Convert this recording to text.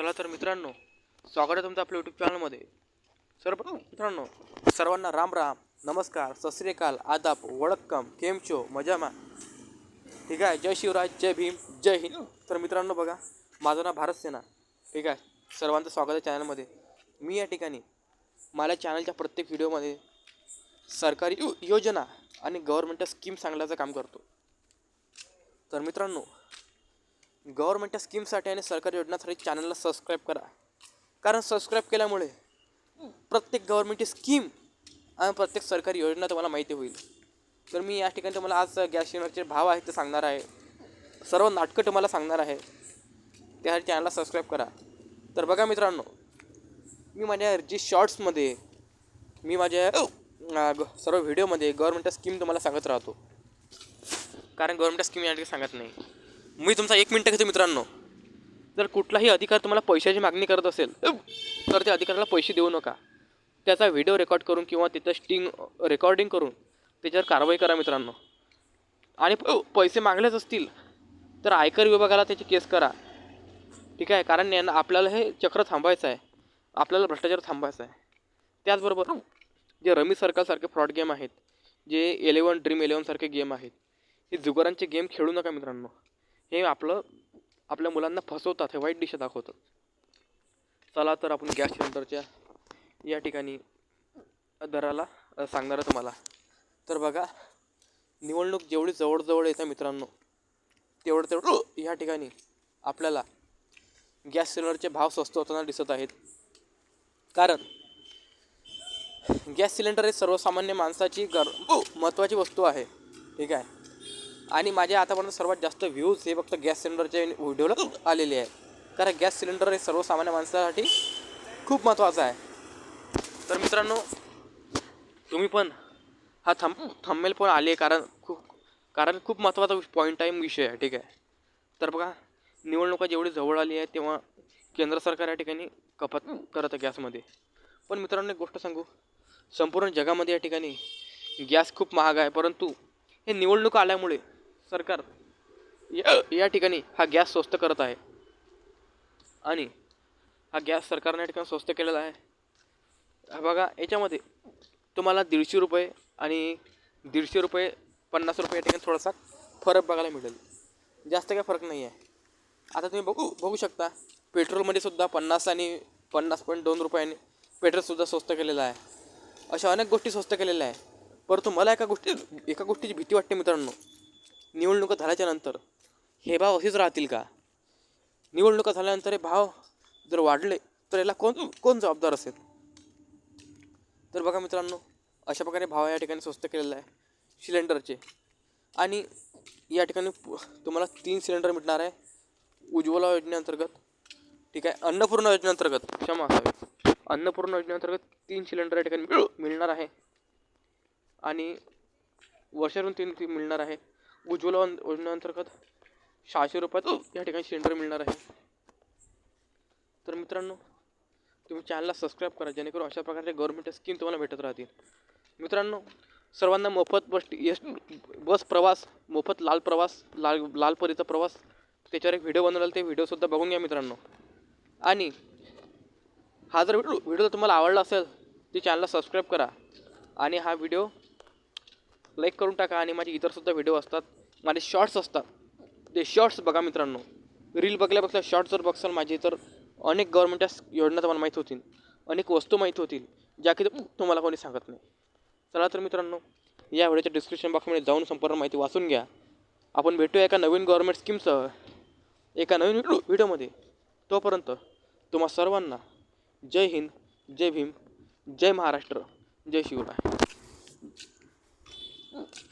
चला तर मित्रांनो स्वागत आहे तुमचं आपल्या यूट्यूब चॅनलमध्ये सर्वप्रथम मित्रांनो सर्वांना राम राम नमस्कार सस्रीकाल आदाप आदाब वळक्कम केमचो मजामा ठीक आहे? जय शिवराज जय भीम जय हिंद. तर मित्रांनो बघा माझं नाव भारत सेना. ठीक आहे? सर्वांचं स्वागत आहे चॅनलमध्ये मी या ठिकाणी मला चॅनलच्या प्रत्येक व्हिडिओमध्ये सरकारी योजना आणि गव्हर्मेंटच्या स्कीम सांगण्याचं काम करतो. तर मित्रांनो गव्हर्नमेंटच्या स्कीमसाठी आणि सरकारी योजनांसाठी चॅनलला सबस्क्राईब करा. कारण सबस्क्राईब केल्यामुळे प्रत्येक गव्हर्नमेंटची स्कीम आणि प्रत्येक सरकारी योजना तुम्हाला माहिती होईल. तर मी या ठिकाणी तुम्हाला आज गॅस सिलेंडरचे भाव आहेत ते सांगणार आहे. सर्व नाटकं तुम्हाला सांगणार आहे. त्यासाठी चॅनलला सबस्क्राईब करा. तर बघा मित्रांनो मी माझ्या जी शॉर्ट्समध्ये मी माझ्या सर्व व्हिडिओमध्ये गव्हर्नमेंटच्या स्कीम तुम्हाला सांगत राहतो. कारण गव्हर्नमेंटच्या स्कीम या ठिकाणी सांगत नाही. मी तुमचा एक मिनटं घेतो मित्रांनो. जर कुठलाही अधिकार तुम्हाला पैशाची मागणी करत असेल तर त्या अधिकाऱ्याला पैसे देऊ नका. त्याचा व्हिडिओ रेकॉर्ड करून किंवा तिथं स्टिंग रेकॉर्डिंग करून त्याच्यावर कारवाई करा मित्रांनो. आणि पैसे मागलेच असतील तर आयकर विभागाला त्याची केस करा. ठीक आहे? कारण यांना आपल्याला हे चक्र थांबायचं आहे. आपल्याला भ्रष्टाचार थांबायचा आहे. त्याचबरोबर जे रमी सर्कलसारखे फ्रॉड गेम आहेत जे इलेवन ड्रीम इलेवनसारखे गेम आहेत हे जुगारांचे गेम खेळू नका मित्रांनो. हे आपलं आपल्या मुलांना फसवतात हे वाईट दिशा दाखवतात चला तर आपण गॅस सिलेंडरच्या या ठिकाणी दराला सांगणार तुम्हाला. तर बघा निवडणूक जेवढी जवळजवळ येते मित्रांनो तेवढं तेवढं या ठिकाणी आपल्याला गॅस सिलेंडरचे भाव स्वस्त होताना दिसत आहेत. कारण गॅस सिलेंडर हे सर्वसामान्य माणसाची गर महत्त्वाची वस्तू आहे. ठीक आहे? आणि माझ्या आतापर्यंत सर्वात जास्त व्ह्यूज हे फक्त गॅस सिलेंडरच्या व्हिडिओला आलेले आहे कारण गॅस सिलेंडर हे सर्वसामान्य माणसासाठी खूप महत्त्वाचं आहे. तर मित्रांनो तुम्ही पण हा थम थंबमेल पण आले कारण खूप कारण खूप महत्त्वाचा पॉईंट टाईम विषय आहे ठीक आहे. तर बघा निवडणुका जेवढी जवळ आली आहे तेव्हा केंद्र सरकार या ठिकाणी कपात करत आहे गॅसमध्ये. पण मित्रांनो एक गोष्ट सांगू. संपूर्ण जगामध्ये या ठिकाणी गॅस खूप महाग आहे परंतु हे निवडणूक आल्यामुळे सरकार या या ठिकाणी हा गॅस स्वस्त करत आहे. आणि हा गॅस सरकारने या ठिकाणी स्वस्त केलेला आहे. हा बघा याच्यामध्ये तुम्हाला दीडशे रुपये आणि दीडशे रुपये पन्नास रुपये या ठिकाणी थोडासा फरक बघायला मिळेल. जास्त काय फरक नाही आहे. आता तुम्ही बघू बघू शकता पेट्रोलमध्ये सुद्धा पन्नास आणि पन्नास पॉईंट दोन रुपयाने पेट्रोलसुद्धा स्वस्त केलेलं आहे. अशा अनेक गोष्टी स्वस्त केलेल्या आहे. परंतु मला एका गोष्टी एका गोष्टीची भीती वाटते मित्रांनो. निवडणुका झाल्याच्यानंतर हे भाव असेच राहतील का? निवडणुका झाल्यानंतर हे भाव जर वाढले तर याला कोण कोण जबाबदार असेल? तर बघा मित्रांनो अशा प्रकारे भाव या ठिकाणी स्वस्त केलेला आहे सिलेंडरचे. आणि या ठिकाणी तुम्हाला तीन सिलेंडर मिळणार आहे उज्ज्वला योजनेअंतर्गत. ठीक आहे अन्नपूर्णा योजनेअंतर्गत क्षमा. असावी अन्नपूर्णा योजनेअंतर्गत तीन सिलेंडर या ठिकाणी मिळणार आहे. आणि वर्षातून तीन तीन मिळणार आहे. उज्ज्वला वन- योजनेअंतर्गत सहाशे रुपयात या ठिकाणी सिलेंडर मिळणार आहे. तर मित्रांनो तुम्ही चॅनलला सबस्क्राईब करा जेणेकरून अशा प्रकारच्या गव्हर्नमेंट स्कीम तुम्हाला भेटत राहतील. मित्रांनो सर्वांना मोफत बस यश बस प्रवास मोफत लाल प्रवास लाल लालपरीचा प्रवास. त्याच्यावर एक व्हिडिओ बनवला ते व्हिडिओसुद्धा बघून घ्या मित्रांनो. आणि हा जर व्हिडिओ व्हिडिओ तुम्हाला आवडला असेल ते चॅनलला सबस्क्राईब करा. आणि हा व्हिडिओ लाईक करून टाका आणि माझे इतरसुद्धा व्हिडिओ असतात. माझे शॉर्ट्स असतात. ते शॉर्ट्स बघा मित्रांनो. रील बघल्यापेक्षा शॉर्ट्स जर बघसाल माझे तर अनेक गव्हर्नमेंटच्या योजना तुम्हाला माहीत होतील. अनेक वस्तू माहीत होतील ज्या की तुम्हाला कोणी सांगत नाही. चला तर मित्रांनो या व्हिडिओच्या डिस्क्रिप्शन बॉक्समध्ये जाऊन संपूर्ण माहिती वाचून घ्या. आपण भेटूया एका नवीन गव्हर्नमेंट स्कीमसह एका नवीन व्हिडिओ व्हिडिओमध्ये तोपर्यंत तुम्हा सर्वांना जय हिंद जय भीम जय महाराष्ट्र जय शिवराय. Mm.